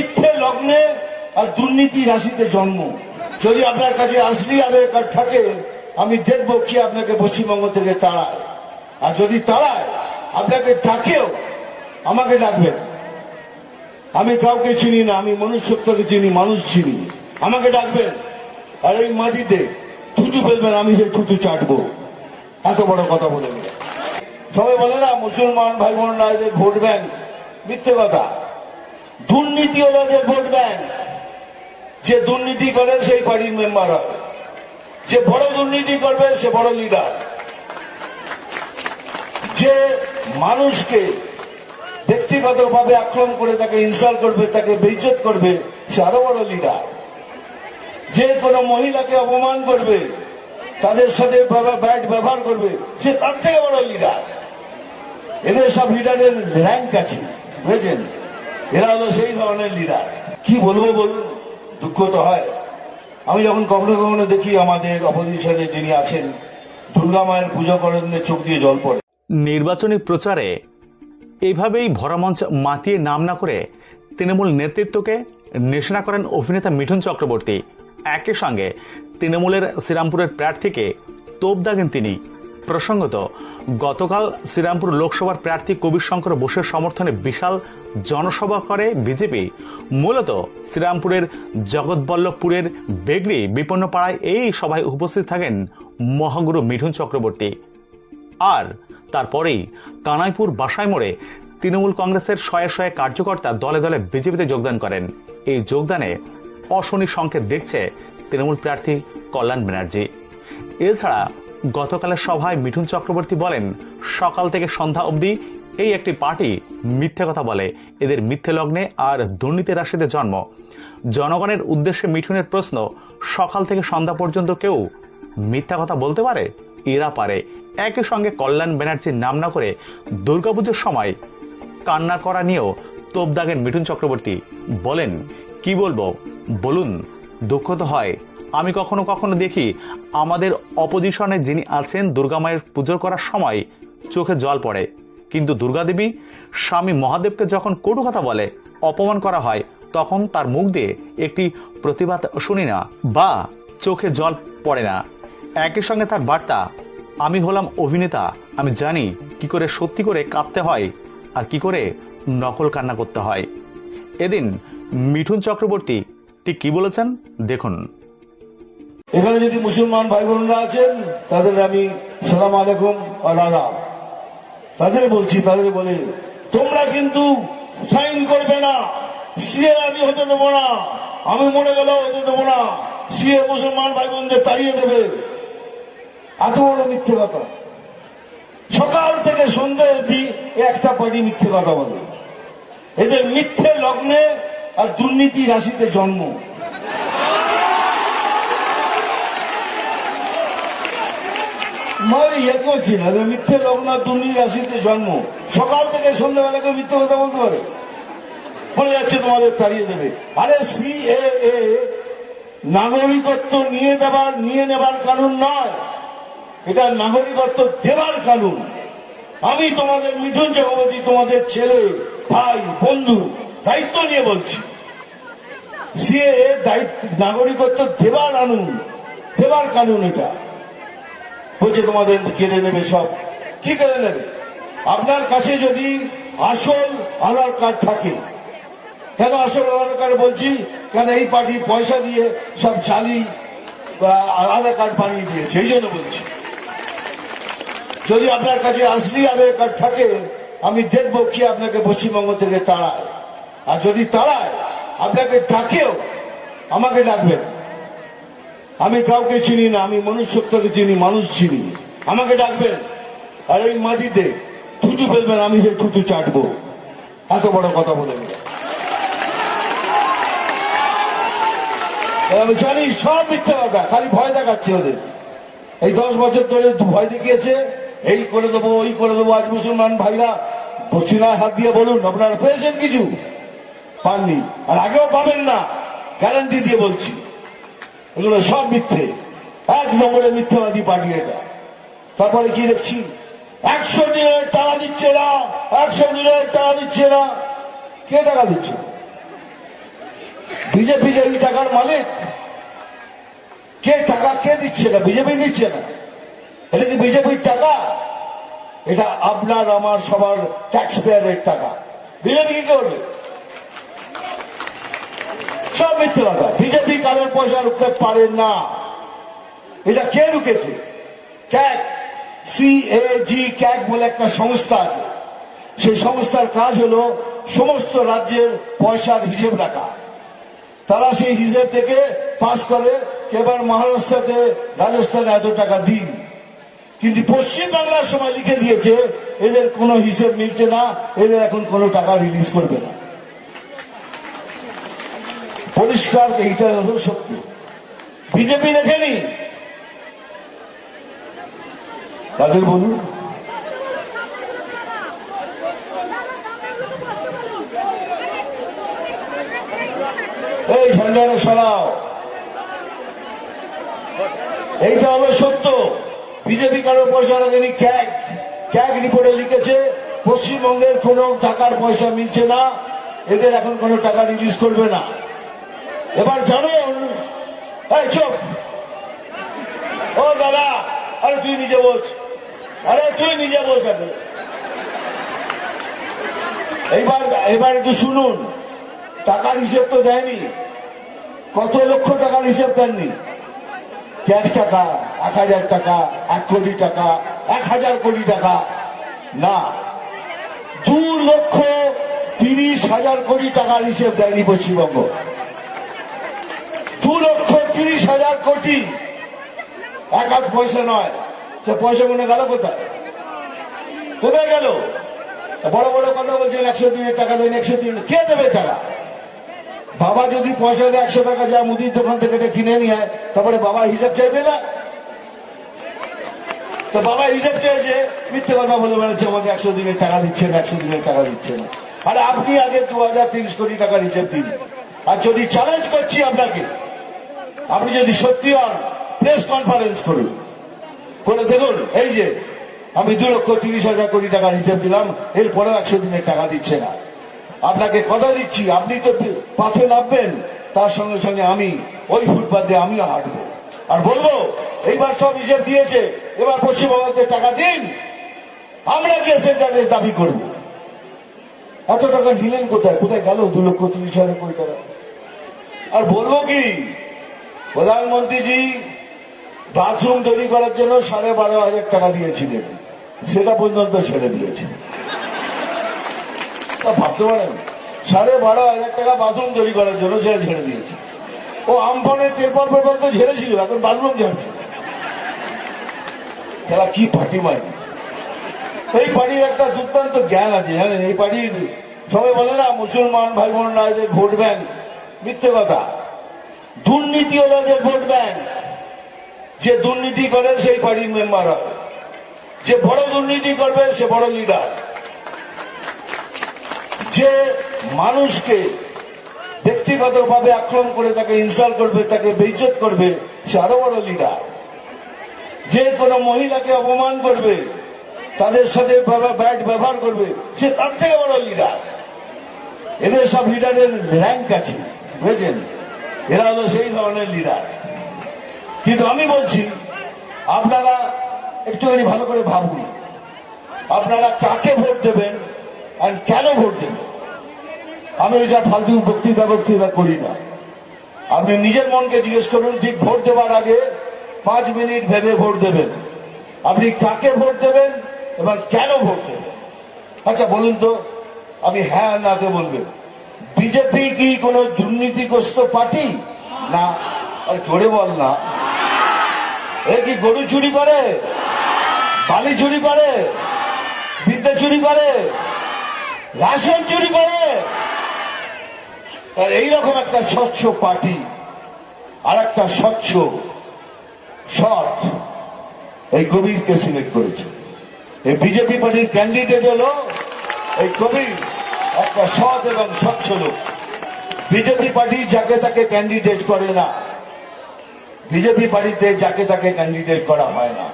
মিথ্যে লগ্নে আর দুর্নীতি রাশিতে জন্ম। যদি আপনার কাছে আসলি আধার কার্ড থাকে, আমি দেখব কি আপনাকে পশ্চিমবঙ্গ থেকে তাড়ায়। আর যদি তাড়ায়, আপনাকে ডাকেও, আমাকে ডাকবেন। আমি কাউকে চিনি না, আমি মনুষ্যত্বকে চিনি, মানুষ চিনি। আমাকে ডাকবেন। আর এই মাটিতে থুতু ফেলবেন, আমি সেই থুতু চাটবো। এত বড় কথা বলে। সবাই বলে না, মুসলমান ভাই বোনরা এদের ভোট ব্যাংক। মিথ্যে কথা। দুর্নীতি এদের ভোট ব্যাংক। যে দুর্নীতি করে সেই পার্টির মেম্বার হয় যে বড় দুর্নীতি করবে সে বড় লিডার যে মানুষকে ব্যক্তিগতভাবে আক্রমণ করে তাকে ইনসাল্ট করবে, তাকে বেইজ্জত করবে, সে আরও বড় লিডার যে কোনো মহিলাকে অপমান করবে, তাদের সাথে ব্যাট ব্যবহার করবে, সে তার থেকে বড় লিডার এদের সব লিডারের র্যাঙ্ক আছে, বুঝেছেন? এরা হলো সেই ধরনের লিডার কি বলব বলুন? দুঃখ তো হয়। আমি যখন কখনো কখনো দেখি আমাদের অপোজিশনে যিনি আছেন, দুর্গা মায়ের পুজো করেন চোখ দিয়ে জল পড়ে। নির্বাচনী প্রচারে এইভাবেই ভরামঞ্চ মাতিয়ে নাম না করে তৃণমূল নেতৃত্বকে নিশানা করেন অভিনেতা মিঠুন চক্রবর্তী। একই সঙ্গে তৃণমূলের শ্রীরামপুরের প্রার্থীকে তোপ দাগেন তিনি। প্রসঙ্গত, গতকাল শ্রীরামপুর লোকসভার প্রার্থী কবির শঙ্কর বোসের সমর্থনে বিশাল জনসভা করে বিজেপি। মূলত শ্রীরামপুরের জগৎবল্লভপুরের বেগড়ি বিপন্নপাড়ায় এই সভায় উপস্থিত থাকেন মহাগুরু মিঠুন চক্রবর্তী। আর তারপরেই কানাইপুর বাসায় মোড়ে তৃণমূল কংগ্রেসের শয়ে শয়ে কার্যকর্তা দলে দলে বিজেপিতে যোগদান করেন। এই যোগদানে অশনি সংকেত দেখছে তৃণমূল প্রার্থী কল্যাণ ব্যানার্জি। এছাড়া গতকালের সভায় মিঠুন চক্রবর্তী বলেন, সকাল থেকে সন্ধ্যা অবধি এই একটি পার্টি মিথ্যে কথা বলে। এদের মিথ্যে লগ্নে আর দুর্নীতি রাশিতে জন্ম। জনগণের উদ্দেশ্যে মিঠুনের প্রশ্ন, সকাল থেকে সন্ধ্যা পর্যন্ত কেউ মিথ্যা কথা বলতে পারে? এরা পারে। একই সঙ্গে কল্যাণ ব্যানার্জির নাম না করে দুর্গাপুজোর সময় কান্না করা নিয়েও তোপ দাগেন মিঠুন চক্রবর্তী বলেন, কি বলব? বলুন, দুঃখ তো হয়। আমি কখনো কখনো দেখি আমাদের অপোজিশনে যিনি আছেন দুর্গা মায়ের পুজো করার সময় চোখে জল পড়ে। কিন্তু দুর্গাদেবী স্বামী মহাদেবকে যখন কটু কথা বলে, অপমান করা হয়, তখন তার মুখ দিয়ে একটি প্রতিবাদ শুনি না বা চোখে জল পড়ে না। একই সঙ্গে তার বার্তা, আমি হলাম অভিনেতা, আমি জানি কি করে সত্যি করে কাঁদতে হয় আর কি করে নকল কান্না করতে হয়। এদিন মিঠুন চক্রবর্তী ঠিক কি বলেছেন? দেখুন। এখানে যদি মুসলমান ভাই বোনরা আছেন, তাদের আমি সালাম আলাইকুম আদাব তাদের বলছি, তাদের বলে, তোমরা কিন্তু সাইন করবে না, সিএ আমি হতে দেবো না, আমি মরে গেলেও হতে দেবো না, সিএ মুসলমান ভাই বোনদের তাড়িয়ে দেবে। এত বড় মিথ্যে কথা। সকাল থেকে সন্ধ্যা অবধি এ একটা পার্টি মিথ্যে কথা বলে। এদের মিথ্যে লগ্নে আর দুর্নীতি রাশিতে জন্ম। ইয়ে করছি না মিথ্যে আর দুর্নীতি রাশিতে জন্ম। সকাল থেকে সন্ধ্যাবেলা কেউ মিথ্যে কথা বলতে পারে। বলে যাচ্ছে, তোমাদের তাড়িয়ে দেবে। আরে সি এ এ নাগরিকত্ব নিয়ে দেবার, নিয়ে নেবার কানুন নয়। এটা নাগরিকত্ব দেবার কানুন। আমি তোমাদের মিঠুন চক্রবর্তী, তোমাদের ছেলে, ভাই, বন্ধু, দায়িত্ব নিয়ে বলছি। সিএ নাগরিকত্ব দেবার আনুন। দেবার কানুন এটা। বলছে তোমাদের, কেড়ে নেবে সব। কি কেড়ে নেবে? আপনার কাছে যদি আসল আধার কার্ড থাকে, কেন আসল আধার কার্ড বলছি? কেন এই পার্টি পয়সা দিয়ে সব চালি আধার কার্ড বানিয়ে দিয়েছে? এই জন্য বলছি। যদি আপনার কাছে আসলি আধার কার্ড থাকে, আমি দেখব কি আপনাকে পশ্চিমবঙ্গ থেকে তাড়ায়। আর যদি তাড়ায়, আপনাকে ডাকেও, আমাকে ডাকবেন। আমি কাউকে চিনি না, আমি মনুষ্যত্বকে চিনি, মানুষ চিনি। আমাকে ডাকবেন, আর এই মাটিতে থুতু ফেলবেন, আমি সেই থুতু চাটবো। এত বড় কথা বলে আমি জানি সব মিথ্যা কথা, খালি ভয় দেখাচ্ছে ওদের। এই দশ বছর ধরে ভয় দেখিয়েছে, এই করে দেবো, ওই করে দেবো। আজ মুসলমান ভাইরা পশ্চিমায় হাত দিয়ে বলুন, আপনারা পেয়েছেন কিছু? পাননি। আর আগেও পাবেন না, গ্যারান্টি দিয়ে বলছি। এগুলো সব মিথ্যে। এক নম্বরে মিথ্যাবাদী পার্টি এটা। তারপরে কি দেখছি? একশো দিনের টাকা দিচ্ছে না, একশো দিনের টাকা দিচ্ছে না। কে টাকা দিচ্ছে? বিজেপি যে টাকার মালিক, কে টাকা কে দিচ্ছে না? বিজেপি দিচ্ছে না। এটা কি বিজেপির টাকা? এটা আপনার, আমার সবার ট্যাক্স পেয়ারের টাকা। বিজেপি কি করবে? সব মিথ্যে কথা। বিজেপি কারোর পয়সা রুখতে পারে না। এটা কে রুখেছে ক্যাক সি এ জি ক্যাক বলে একটা সংস্থা আছে। সেই সংস্থার কাজ হলো সমস্ত রাজ্যের পয়সার হিসেব রাখা। তারা সেই হিসেব থেকে পাস করে এবার মহারাষ্ট্রতে, রাজস্থানে এত টাকা দিন। কিন্তু পশ্চিম বাংলার সময় লিখে দিয়েছে, এদের কোনো হিসেব মিলছে না, এদের এখন কোনো টাকা রিলিজ করবে না। পরিষ্কার, এইটা হলো সত্য। বিজেপি লেখেনি তাদের বলুন। এই ঝান্ডারে সরাও। এইটা হলো সত্য। বিজেপি কারও পয়সা লাগেনি ক্যাগ ক্যাগ রিপোর্টে লিখেছে, পশ্চিমবঙ্গের কোনো টাকার পয়সা মিলছে না, এদের এখন কোনো টাকা রিলিজ করবে না। এবার জানো চুপ। ও দাদা, আরে তুই নিজে বলছ আরে তুই নিজে বলছ এইবার এবার একটু শুনুন। টাকার হিসেব তো দেয়নি। কত লক্ষ টাকার হিসেব দেননি? এক টাকা, এক হাজার টাকা, এক কোটি টাকা, এক হাজার কোটি টাকা। না, দু লক্ষ তিরিশ হাজার কোটি টাকার হিসেব দেয়নি পশ্চিমবঙ্গ। দু লক্ষ তিরিশ হাজার কোটি। এক হাত পয়সা নয়। সে পয়সা মনে গেল কোথায়? কোথায় গেল? বড় বড় কথা বলছেন, একশো দিনের টাকা দেন, একশো দিন কে দেবে টাকা? বাবা যদি পয়সা দেয়, একশো টাকা যা মুদির দোকান থেকে এটা কিনে নিয়ে আয়, তারপরে বাবা হিসাব চাইবে না? তো বাবা হিসাব চাইছে, মিথ্যে কথা বলে বেড়াচ্ছে, আমাকে একশো দিনের টাকা দিচ্ছে না, একশো দিনের টাকা দিচ্ছে না। আরে আপনি আগে দু হাজার তিরিশ কোটি টাকার হিসাব দিন। আর যদি চ্যালেঞ্জ করছি আপনাকে আপনি যদি সত্যি হন প্রেস কনফারেন্স করুন। করে দেখুন, এই যে, আমি দু লক্ষ তিরিশ হাজার কোটি টাকার হিসাব দিলাম, এরপরেও একশো দিনের টাকা দিচ্ছে না। আপনাকে কথা দিচ্ছি, আপনি তো পাথে নামবেন, তার সঙ্গে সঙ্গে আমি, ওই ফুটপাথে আমিও হাঁটবো। আর বলব, এইবার সব হিসেব দিয়েছে, এবার পশ্চিমবঙ্গকে টাকা দিন, আমরা গিয়ে সেন্টারে দাবি করব। এত টাকা নিলেন কোথায়? কোথায় গেল দু লক্ষ তিরিশ হাজার কোটি টাকা? আর বলব কি প্রধানমন্ত্রীজি বাথরুম তৈরি করার জন্য সাড়ে বারো হাজার টাকা দিয়েছিলেন। সেটা পর্যন্ত ছেড়ে দিয়েছে তা ভাবতে পারেন, সাড়ে বারো হাজার টাকা বাথরুম তৈরি করার জন্য সেটা ছেড়ে দিয়েছে। ও আমফানের তেরপর পেপার তো ঝেড়েছিল, এখন বাথরুম ঝাড়ছে। খেলা কি পার্টি মারি এই পার্টির একটা দুর্দান্ত জ্ঞান আছে, জানেন, এই পার্টির সবাই বলে না, মুসলমান ভাই বোনরা এদের ভোট ব্যাংক। মিথ্যে কথা। দুর্নীতি এদের ভোট ব্যাংক। যে দুর্নীতি করে সেই পার্টির মেম্বার হয়। যে বড় দুর্নীতি করবে সে বড় লিডার যে মানুষকে ব্যক্তিগতভাবে আক্রমণ করে তাকে ইনসাল্ট করবে, তাকে বেইজ্জত করবে, সে আরও বড় লিডার যে কোনো মহিলাকে অপমান করবে, তাদের সাথে ব্যাড ব্যবহার করবে, সে তার থেকে বড় লিডার এদের সব লিডারের র্যাঙ্ক আছে, বুঝেছেন? এরা হলো সেই ধরনের লিডার কিন্তু আমি বলছি, আপনারা একটুখানি ভালো করে ভাবুন। আপনারা কাকে ভোট দেবেন আর কেন ভোট দেবেন? আমি এটা ফালতু বক্তৃতা বক্তৃতা করি না। আপনি নিজের মনকে জিজ্ঞেস করুন, ঠিক ভোট দেওয়ার আগে পাঁচ মিনিট ভেবে ভোট দেবেন। আপনি কাকে ভোট দেবেন এবং কেন ভোট দেবেন? আচ্ছা বলুন তো আপনি হ্যাঁ নাতে বলবেন। বিজেপি কি কোনো দুর্নীতিগ্রস্ত পার্টি? না জোরে বল না। এ কি গরু চুরি করে? বালি চুরি করে? বিদ্যা চুরি করে? রাশন চুরি করে? আর এইরকম একটা স্বচ্ছ পার্টি, আর একটা স্বচ্ছ সৎ এই কবিরকে সিলেক্ট করেছে। এই বিজেপি পার্টির ক্যান্ডিডেট হলো এই কবির। একটা সৎ এবং স্বচ্ছ লোক। বিজেপি পার্টি যাকে তাকে ক্যান্ডিডেট করে না। বিজেপি পার্টিতে যাকে তাকে ক্যান্ডিডেট করা হয় না।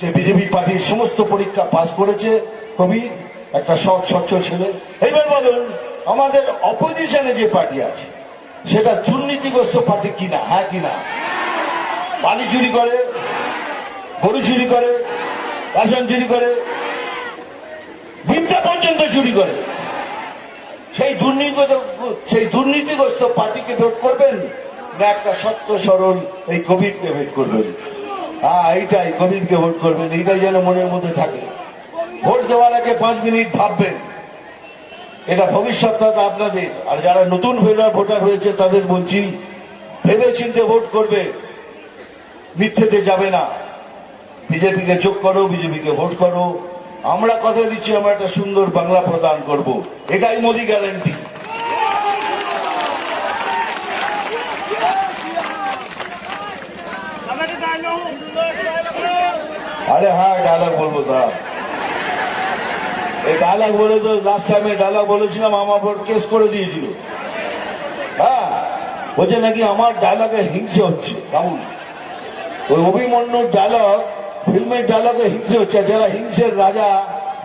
সে বিজেপি পার্টির সমস্ত পরীক্ষা পাস করেছে। কবি, একটা সৎ, স্বচ্ছ ছেলে। এবার বলুন, আমাদের অপোজিশনে যে পার্টি আছে, সেটা দুর্নীতিগ্রস্ত পার্টি কিনা? হ্যাঁ কিনা? বালি চুরি করে, গরু চুরি করে, রেশন চুরি করে, বিদ্যা পর্যন্ত চুরি করে। সেই দুর্নীতি সেই দুর্নীতিগ্রস্ত পার্টিকে ভোট করবেন না একটা সত্য, সরল এই কোভিডকে ভোট করবেন। হ্যাঁ এইটাই কোভিডকে ভোট করবেন, এইটাই যেন মনের মধ্যে থাকে। ভোট দেওয়ার আগে পাঁচ মিনিট ভাববেন। এটা ভবিষ্যৎটা আপনাদের। আর যারা নতুন ভোটার ভোটার হয়েছে, তাদের বলছি ভেবে চিন্তে ভোট করবে। মিথ্যেতে যাবে না। বিজেপিকে চোখ করো, বিজেপিকে ভোট করো। আমরা কথা দিচ্ছি, আমরা একটা সুন্দর বাংলা প্রদান করব। এটাই মোদি গ্যারান্টি আরে হ্যাঁ ডায়লগ বলব তা। এই ডায়লগ বলে তো লাস্ট টাইমে ডায়লগ বলেছিলাম, আমার উপর কেস করে দিয়েছিল। হ্যাঁ বলছে নাকি আমার ডায়লগে হিংসে হচ্ছে কেমন ওই অভিমন্যুর ডায়লগ ফিল্মের ডায়লগে হিংসে হচ্ছে যারা হিংসের রাজা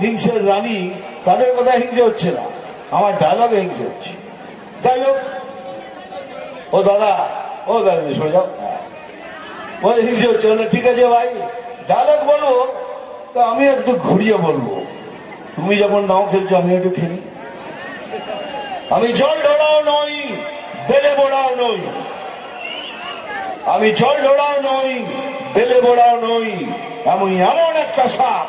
হিংসের রানী তাদের কথা হিংসে হচ্ছে না? আমার ডায়লগে হিংসে হচ্ছে। যাই হোক ও দাদা ও দাদা সরে যাও। হ্যাঁ। ওই হিংসে হচ্ছে বলে, ঠিক আছে ভাই ডায়লগ বলব তো আমি একটু ঘুরিয়ে বলব। তুমি যখন নাও খেলছো আমি একটু খেলি। আমি জল ঢোড়াও নই বেলে বোড়াও নই। আমি জল ঢোড়াও নই বেলে বোড়াও নই, আমি এমন একটা সাপ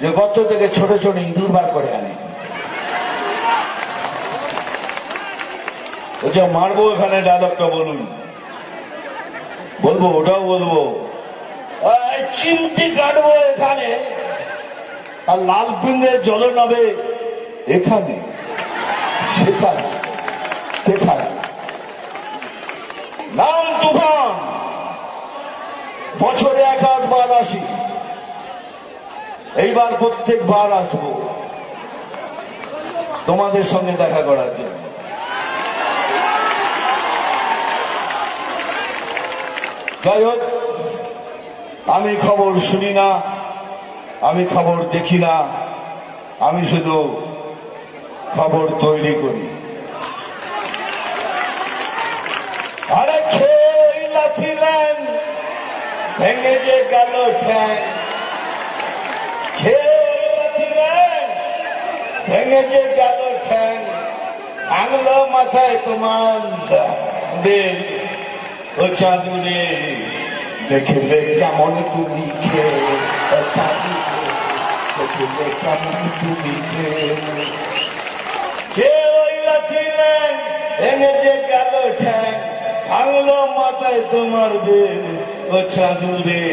যে গর্ত থেকে ছোট ছোট ইঁদুর বার করে আনে। বলছে মারবো এখানে ডায়লগটা বলুন। বলব, ওটাও বলব। চিমটি কাটবো এখানে, আর লাল পিংড়ের জলে নাবে এখানে, সেখানে নাম তুফান বছরে এক আধবার আসি। এইবার প্রত্যেকবার আসব। তোমাদের সঙ্গে দেখা করার জন্য। যাই হোক, আমি খবর শুনি না, আমি খবর দেখি না, আমি শুধু খবর তৈরি করি। ভেঙে যে গেল ঠ্যাং। ভেঙে যে গেল ঠ্যাং। আংলো মাথায় তোমার বেল ও চাঁদুরে, দেখলে কেমন তুমি খেয়ে দেখলে কেমন তুমি খেয়ে। কে ওই লাথিলেন ভেঙে যে গেল ঠ্যাং। ভাঙলো মাথায় তোমার বেল চাঁদুরে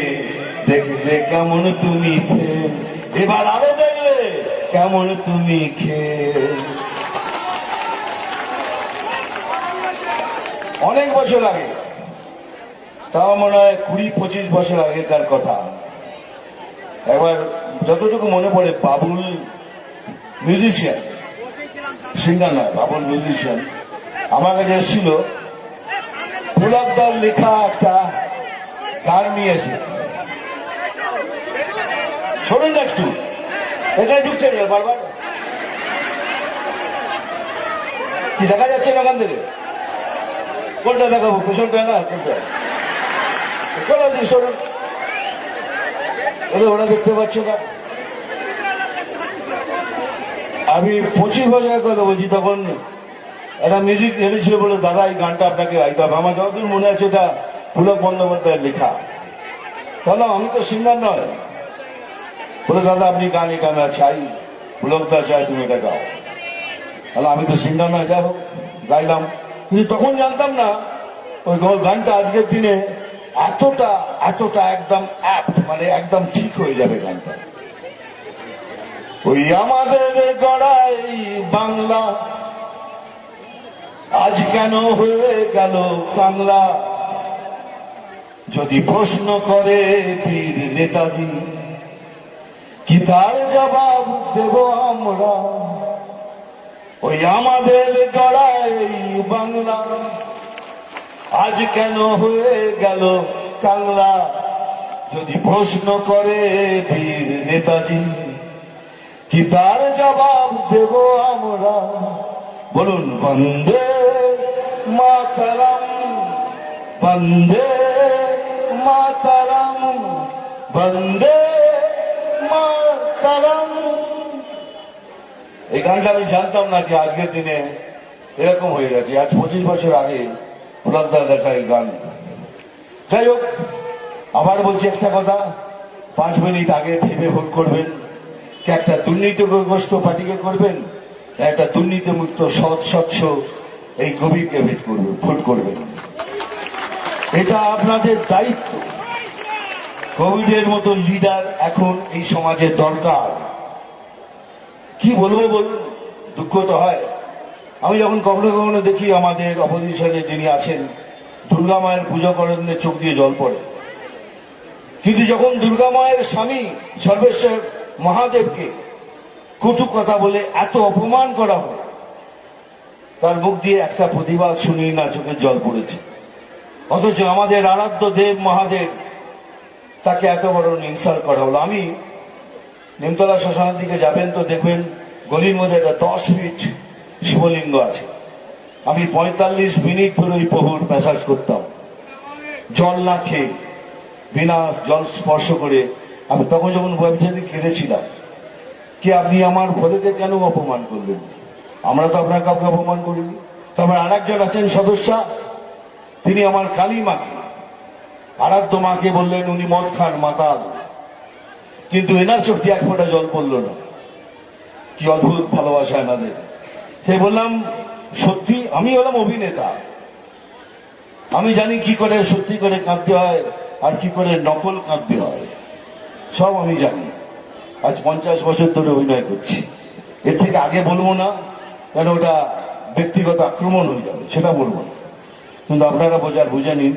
দেখলে কেমন তুমি এবার আরও দেখলে কেমন তুমি খেয়ে অনেক বছর আগে, তাও মনে হয় কুড়ি, পঁচিশ বছর আগেকার কথা। একবার যতটুকু মনে পড়ে, বাবুল মিউজিশিয়ান সিঙ্গার নয়, বাবুল মিউজিশিয়ান আমার কাছে এসেছিল পুলকদার লেখা একটা গান নিয়ে এসে শোনেন না একটু। এখানে ঢুকছে না বারবার? কি দেখা যাচ্ছে না ওখান থেকে? কোনটা দেখাবো? পেছনটা না কোনটা? চলো দিন সরুন ওরা দেখতে পাচ্ছ না। আমি পঁচিশ বছর আগে কথা বলছি, তখন একটা মিউজিক এনেছিল বলে, দাদা, এই গানটা আপনাকে গাইতে হবে। আমার যতদূর মনে আছে এটা পুলক বন্দ্যোপাধ্যায়ের লেখা। তাহলে আমি তো সিঙ্গার নয়। বলে, দাদা, আপনি গান এটা না চাই। পুলকদা চাই তুমি এটা গাও। তাহলে আমি তো সিঙ্গার নয়, যাই হোক, গাইলাম। কিন্তু তখন জানতাম না, ওই গানটা আজকের দিনে এতটা এতটা একদম অ্যাপ্ট মানে একদম ঠিক হয়ে যাবে গানটা। ওই আমাদের গড়াই বাংলা, আজ কেন হয়ে গেল বাংলা? যদি প্রশ্ন করে বীর নেতাজি, কি তার জবাব দেব আমরা? ওই আমাদের গড়াই বাংলা আজ কেন হয়ে গেল কাংলা? যদি প্রশ্ন করে বীর নেতাজি, কি তার জবাব দেব আমরা? বলুন, বন্দে মাতারাম, বন্দে মাতারাম, বন্দে মাতারাম। এই গানটা আমি জানতাম না যে আজকের দিনে এরকম হয়ে গেছে। আজ পঁচিশ বছর আগে প্রহ্লাদার লেখা এই গান। যাই হোক, আবার বলছি একটা কথা। পাঁচ মিনিট আগে ভেবে ভোট করবেন। একটা দুর্নীতিগ্রস্ত পার্টিকে করবেন একটা দুর্নীতিমুক্ত সৎ স্বচ্ছ এই কবিকে ভেট করবে ভোট করবেন। এটা আপনাদের দায়িত্ব। কোভিডের মতো লিডার এখন এই সমাজে দরকার। কি বলব বলুন? দুঃখ তো হয়। আমি যখন কখনো কখনো দেখি আমাদের অপোজিশনে যিনি আছেন, দুর্গা মায়ের পুজো করেন চোখ দিয়ে জল পড়ে। কিন্তু যখন দুর্গা মায়ের স্বামী সর্বেশ্বর মহাদেবকে কটু কথা বলে এত অপমান করা হয় তার মুখ দিয়ে একটা প্রতিবাদ শুনি না চোখের জল পড়েছে। অথচ আমাদের আরাধ্য দেব মহাদেব তাকে এত বড় ইনসাল্ট করা হলো। আমি নিমতলা শ্মশানের দিকে যাবেন তো দেখবেন গলির মধ্যে একটা দশ ফিট শিবলিঙ্গ আছে। আমি পঁয়তাল্লিশ মিনিট ধরে ওই প্রভুর ম্যাসাজ করতাম। জল না খেয়ে, বিনা জল স্পর্শ করে আমি তখন যখন ব্যবসায়ী কেঁদেছিলাম, কি আপনি আমার ভোলেকে কেন অপমান করলেন? আমরা তো আপনার কাউকে অপমান করিনি। তবে আর একজন আছেন সদস্য তিনি আমার কালী মাকে আরাধ্য মাকে বললেন, উনি মদ খান, মাতাল। কিন্তু এনার চোখ দিয়ে এক ফোঁটা জল পড়ল না। কি অদ্ভুত ভালোবাসা এনাদের। সে বললাম, সত্যি, আমি হলাম অভিনেতা। আমি জানি কি করে সত্যি করে কাঁদতে হয় আর কি করে নকল কাঁদতে হয়। সব আমি জানি। আজ পঞ্চাশ বছর ধরে অভিনয় করছি। এর থেকে আগে বলব না, কেন ওটা ব্যক্তিগত আক্রমণ হয়ে যাবে, সেটা বলব না। কিন্তু আপনারা বোঝার বুঝে নিন।